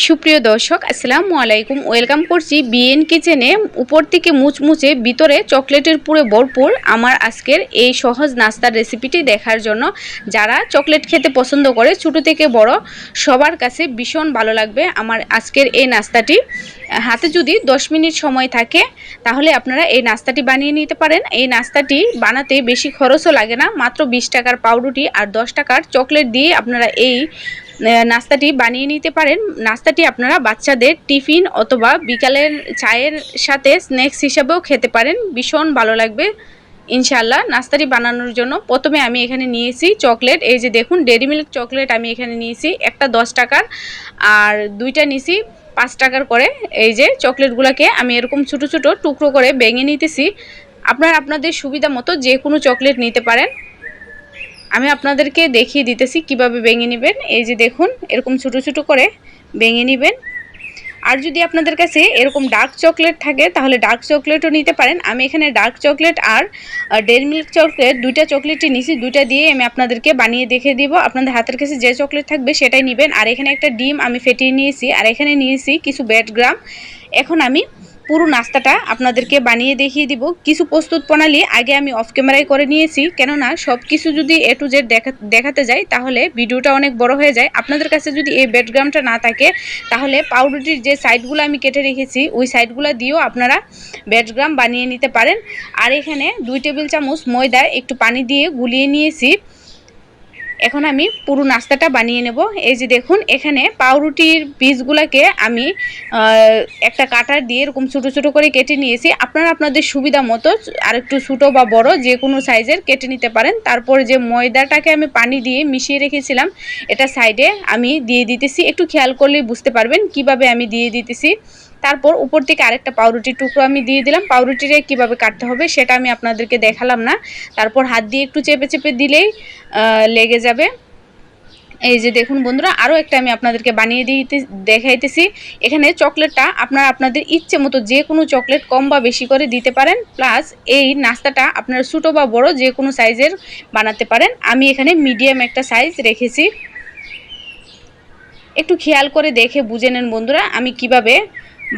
সুপ্রিয় দর্শক, আসসালামু আলাইকুম। ওয়েলকাম করছি বিএন কিচেনে উপর থেকে মুচমুচে, ভিতরে চকলেটের পুরো ভরপুর আমার আজকের এই সহজ নাস্তার রেসিপিটি দেখার জন্য। যারা চকলেট খেতে পছন্দ করে, ছোটো থেকে বড়, সবার কাছে ভীষণ ভালো লাগবে আমার আজকের এই নাস্তাটি। হাতে যদি 10 মিনিট সময় থাকে, তাহলে আপনারা এই নাস্তাটি বানিয়ে নিতে পারেন। এই নাস্তাটি বানাতে বেশি খরচও লাগে না। মাত্র বিশ টাকার পাউরুটি আর দশ টাকার চকলেট দিয়ে আপনারা এই নাস্তাটি বানিয়ে নিতে পারেন। নাস্তাটি আপনারা বাচ্চাদের টিফিন অথবা বিকালের চায়ের সাথে স্ন্যাক্স হিসাবেও খেতে পারেন। ভীষণ ভালো লাগবে ইনশাল্লাহ নাস্তাটি বানানোর জন্য প্রথমে আমি এখানে নিয়েছি চকলেট। এই যে দেখুন, ডেরি মিল্ক চকলেট আমি এখানে নিয়েছি। একটা দশ টাকার, আর দুইটা নিয়েছি পাঁচ টাকার করে। এই যে চকলেটগুলোকে আমি এরকম ছোটো ছোটো টুকরো করে ভেঙে নিতেছি। আপনারা আপনাদের সুবিধা মতো যে কোনো চকলেট নিতে পারেন। আমি আপনাদেরকে দেখিয়ে দিতেছি কীভাবে ভেঙে নেবেন। এই যে দেখুন, এরকম ছোটো ছোটো করে ভেঙে নেবেন। আর যদি আপনাদের কাছে এরকম ডার্ক চকলেট থাকে, তাহলে ডার্ক চকলেটও নিতে পারেন। আমি এখানে ডার্ক চকলেট আর ডেরি মিল্ক চকলেট দুইটা চকলেটই নিছি। দুইটা দিয়ে আমি আপনাদেরকে বানিয়ে দেখে দিব। আপনাদের হাতের কাছে যে চকলেট থাকবে সেটাই নেবেন। আর এখানে একটা ডিম আমি ফেটিয়ে নিয়েছি। আর এখানে নিয়েছি কিছু ব্যাড গ্রাম এখন আমি পুরো নাস্তাটা আপনাদেরকে বানিয়ে দেখিয়ে দিব। কিছু প্রস্তুত প্রণালী আগে আমি অফ ক্যামেরায় করে নিয়েছি, কেননা সব কিছু যদি এ টু জেড দেখা, দেখাতে যাই, তাহলে ভিডিওটা অনেক বড় হয়ে যায়। আপনাদের কাছে যদি এই বেডগ্রামটা না থাকে, তাহলে পাউরুটির যে সাইডগুলো আমি কেটে রেখেছি, ওই সাইডগুলো দিয়েও আপনারা বেডগ্রাম বানিয়ে নিতে পারেন। আর এখানে দুই টেবিল চামচ ময়দা, একটু পানি দিয়ে গুলিয়ে নিয়েছি। এখন আমি পুরো নাস্তাটা বানিয়ে নেব। এই যে দেখুন, এখানে পাউরুটির পিসগুলোকে আমি একটা কাটার দিয়ে এরকম ছোটো ছোটো করে কেটে নিয়েছি। আপনারা আপনাদের সুবিধা মতো আরেকটু ছোটো বা বড় যে কোনো সাইজের কেটে নিতে পারেন। তারপর যে ময়দাটাকে আমি পানি দিয়ে মিশিয়ে রেখেছিলাম, এটা সাইডে আমি দিয়ে দিতেছি। একটু খেয়াল করলেই বুঝতে পারবেন কীভাবে আমি দিয়ে দিতেছি। তারপর উপর থেকে আরেকটা পাউরুটির টুকরো আমি দিয়ে দিলাম। পাউরুটিরে কীভাবে কাটতে হবে সেটা আমি আপনাদেরকে দেখালাম না। তারপর হাত দিয়ে একটু চেপে চেপে দিলেই লেগে যাবে। এই যে দেখুন বন্ধুরা আরও একটা আমি আপনাদেরকে বানিয়ে দিতে, দেখাইতেছি। এখানে চকলেটটা আপনারা আপনাদের ইচ্ছে মতো যে কোনো চকলেট কম বা বেশি করে দিতে পারেন। প্লাস এই নাস্তাটা আপনারা ছোটো বা বড় যে কোনো সাইজের বানাতে পারেন। আমি এখানে মিডিয়াম একটা সাইজ রেখেছি। একটু খেয়াল করে দেখে বুঝে নেন বন্ধুরা, আমি কীভাবে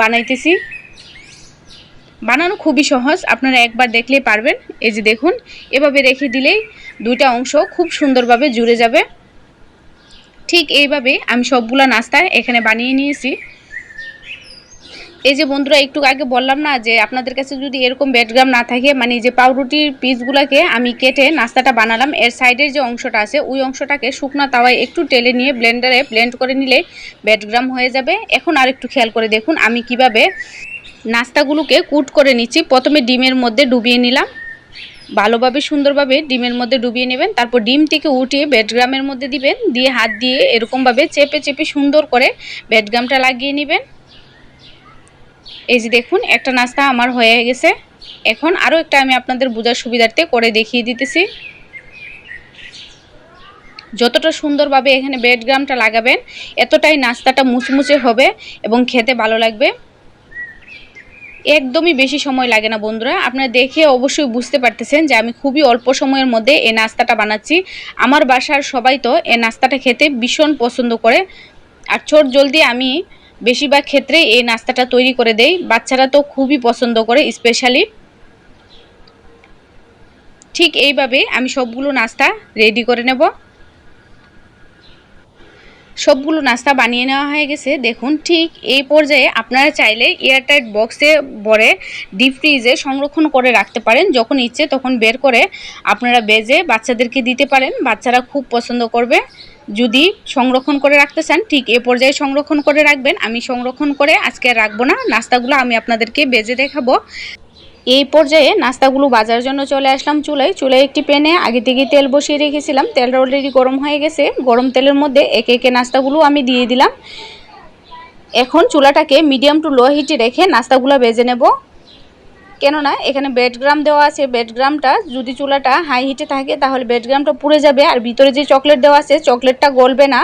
বানাইতেছি। বানানো খুবই সহজ, আপনারা একবার দেখলেই পারবেন। এই যে দেখুন, এভাবে রেখে দিলেই দুইটা অংশ খুব সুন্দরভাবে জুড়ে যাবে। ঠিক এইভাবে আমি সবগুলা নাস্তা এখানে বানিয়ে নিয়েছি। এই যে বন্ধুরা, একটু আগে বললাম না যে আপনাদের কাছে যদি এরকম ব্যাডগ্রাম না থাকে মানে যে পাউরুটির পিসগুলোকে আমি কেটে নাস্তাটা বানালাম, এর সাইডের যে অংশটা আছে, ওই অংশটাকে শুকনা তাওয়ায় একটু টেলে নিয়ে ব্লেন্ডারে ব্লেন্ড করে নিলে ব্যাডগ্রাম হয়ে যাবে। এখন আর একটু খেয়াল করে দেখুন, আমি কীভাবে নাস্তাগুলোকে কুট করে নিচ্ছি। প্রথমে ডিমের মধ্যে ডুবিয়ে নিলাম। ভালোভাবে, সুন্দরভাবে ডিমের মধ্যে ডুবিয়ে নেবেন। তারপর ডিম থেকে উঠিয়ে বেডগ্রামের মধ্যে দিবেন। দিয়ে হাত দিয়ে এরকমভাবে চেপে চেপে সুন্দর করে বেডগ্রামটা লাগিয়ে নেবেন। এই যে দেখুন, একটা নাস্তা আমার হয়ে গেছে। এখন আরও একটা আমি আপনাদের বোঝার সুবিধার্থে করে দেখিয়ে দিতেছি। যতটা সুন্দরভাবে এখানে বেডগ্রামটা লাগাবেন, এতটাই নাস্তাটা মুচমুচে হবে এবং খেতে ভালো লাগবে। একদমই বেশি সময় লাগে না বন্ধুরা। আপনারা দেখে অবশ্যই বুঝতে পারতেছেন যে আমি খুবই অল্প সময়ের মধ্যে এই নাস্তাটা বানাচ্ছি। আমার বাসার সবাই তো এই নাস্তাটা খেতে ভীষণ পছন্দ করে। আর ছোট জলদি আমি বেশিরভাগ ক্ষেত্রে এই নাস্তাটা তৈরি করে দেই। বাচ্চারা তো খুবই পছন্দ করে স্পেশালি ঠিক এইভাবে আমি সবগুলো নাস্তা রেডি করে নেব। সবগুলো নাস্তা বানিয়ে নেওয়া হয়ে গেছে। দেখুন, ঠিক এই পর্যায়ে আপনারা চাইলে এয়ারটাইট বক্সে ভরে ডিপ ফ্রিজে সংরক্ষণ করে রাখতে পারেন। যখন ইচ্ছে তখন বের করে আপনারা বেজে বাচ্চাদেরকে দিতে পারেন। বাচ্চারা খুব পছন্দ করবে। যদি সংরক্ষণ করে রাখতে চান, ঠিক এ পর্যায়ে সংরক্ষণ করে রাখবেন। আমি সংরক্ষণ করে আজকে রাখব না। নাস্তাগুলো আমি আপনাদেরকে বেজে দেখাবো। এই পর্যায়ে নাস্তাগুলো বাজার জন্য চলে আসলাম চুলায়। চুলায় একটি প্যানে আগে থেকে তেল বসিয়ে রেখেছিলাম। তেলটা অলরেডি গরম হয়ে গেছে। গরম তেলের মধ্যে একে একে নাস্তাগুলো আমি দিয়ে দিলাম। এখন চুলাটাকে মিডিয়াম টু লো হিটে রেখে নাস্তাগুলো বেজে নেব। কেননা এখানে বেডগ্রাম দেওয়া আছে। বেডগ্রামটা যদি চুলাটা হাই হিটে থাকে, তাহলে বেডগ্রামটা পুড়ে যাবে। আর ভিতরে যে চকলেট দেওয়া আছে চকলেটটা গলবে না।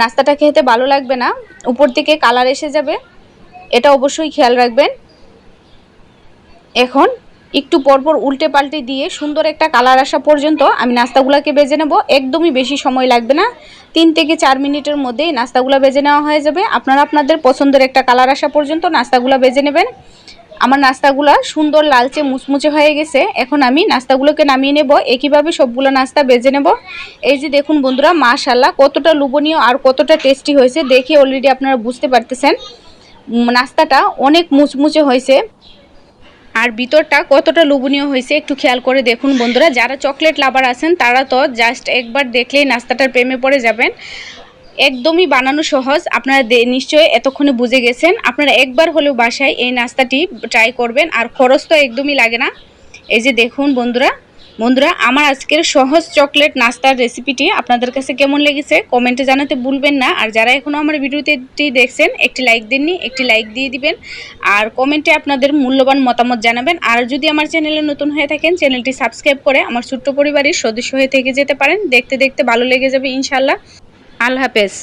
নাস্তাটা খেতে ভালো লাগবে না। উপর থেকে কালার এসে যাবে। এটা অবশ্যই খেয়াল রাখবেন। এখন একটু পরপর উল্টে পাল্টে দিয়ে সুন্দর একটা কালার আসা পর্যন্ত আমি নাস্তাগুলোকে বেজে নেব। একদমই বেশি সময় লাগবে না। তিন থেকে চার মিনিটের মধ্যেই নাস্তাগুলো বেজে নেওয়া হয়ে যাবে। আপনারা আপনাদের পছন্দের একটা কালার আসা পর্যন্ত নাস্তাগুলো বেজে নেবেন। আমার নাস্তাগুলো সুন্দর লালচে মুচমুচে হয়ে গেছে। এখন আমি নাস্তাগুলোকে নামিয়ে নেব। একইভাবে সবগুলো নাস্তা বেজে নেব। এই যে দেখুন বন্ধুরা মাশাল্লাহ কতটা লুবনীয় আর কতটা টেস্টি হয়েছে। দেখে অলরেডি আপনারা বুঝতে পারতেছেন। নাস্তাটা অনেক মুচমুচে হয়েছে। আর ভিতরটা কতটা লোভনীয় হয়েছে একটু খেয়াল করে দেখুন বন্ধুরা। যারা চকলেট লাভার আছেন, তারা তো জাস্ট একবার দেখলেই নাস্তাটার প্রেমে পড়ে যাবেন। একদমই বানানো সহজ। আপনারা নিশ্চয়ই এতক্ষণে বুঝে গেছেন। আপনারা একবার হলেও বাসায় এই নাস্তাটি ট্রাই করবেন। আর খরচ তো একদমই লাগে না। এই যে দেখুন বন্ধুরা বন্ধুরা, আমার আজকের সহজ চকলেট নাস্তার রেসিপিটি আপনাদের কাছে কেমন লেগেছে কমেন্টে জানাতে ভুলবেন না। আর যারা এখনও আমার ভিডিওটি দেখছেন, একটি লাইক দেননি, একটি লাইক দিয়ে দিবেন। আর কমেন্টে আপনাদের মূল্যবান মতামত জানাবেন। আর যদি আমার চ্যানেলে নতুন হয়ে থাকেন, চ্যানেলটি সাবস্ক্রাইব করে আমার ছোট্ট পরিবারের সদস্য হয়ে থেকে যেতে পারেন। দেখতে দেখতে ভালো লেগে যাবে ইনশাল্লাহ আল্লাহ হাফেজ।